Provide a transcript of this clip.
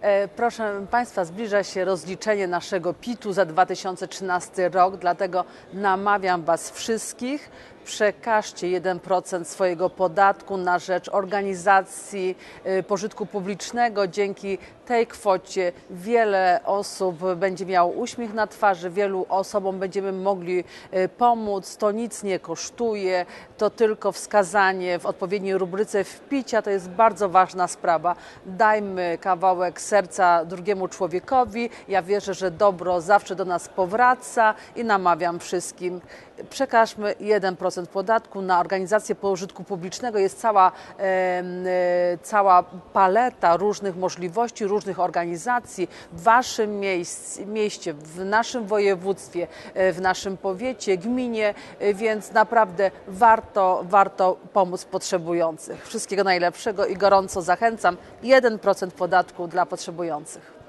E, Proszę Państwa, zbliża się rozliczenie naszego PIT-u za 2013 rok, dlatego namawiam Was wszystkich, przekażcie 1% swojego podatku na rzecz organizacji e, pożytku publicznego. Dzięki tej kwocie wiele osób będzie miało uśmiech na twarzy, wielu osobom będziemy mogli e, pomóc. To nic nie kosztuje, to tylko wskazanie w odpowiedniej rubryce wpicia. To jest bardzo ważna sprawa. Dajmy kawałek serca drugiemu człowiekowi. Ja wierzę, że dobro zawsze do nas powraca i namawiam wszystkim. Przekażmy 1% podatku na organizację pożytku publicznego. Jest cała, e, cała paleta różnych możliwości, różnych organizacji w Waszym miejsc, mieście, w naszym województwie, e, w naszym powiecie, gminie, e, więc naprawdę warto, warto pomóc potrzebujących. Wszystkiego najlepszego i gorąco zachęcam. 1% podatku dla potrzebujących.